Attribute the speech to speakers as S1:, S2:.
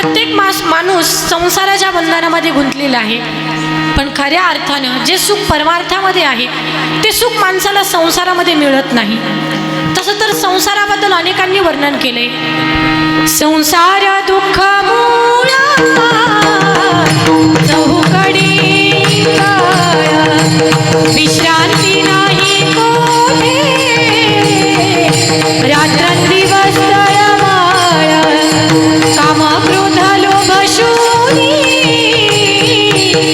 S1: प्रत्येक मास माणूस संसाराच्या बंधनामध्ये गुंतलेला आहे. पण खऱ्या अर्थानं जे सुख परमार्थामध्ये आहे ते सुख माणसाला संसारामध्ये मिळत नाही. तसं तर संसाराबद्दल अनेकांनी वर्णन केलंय. संसार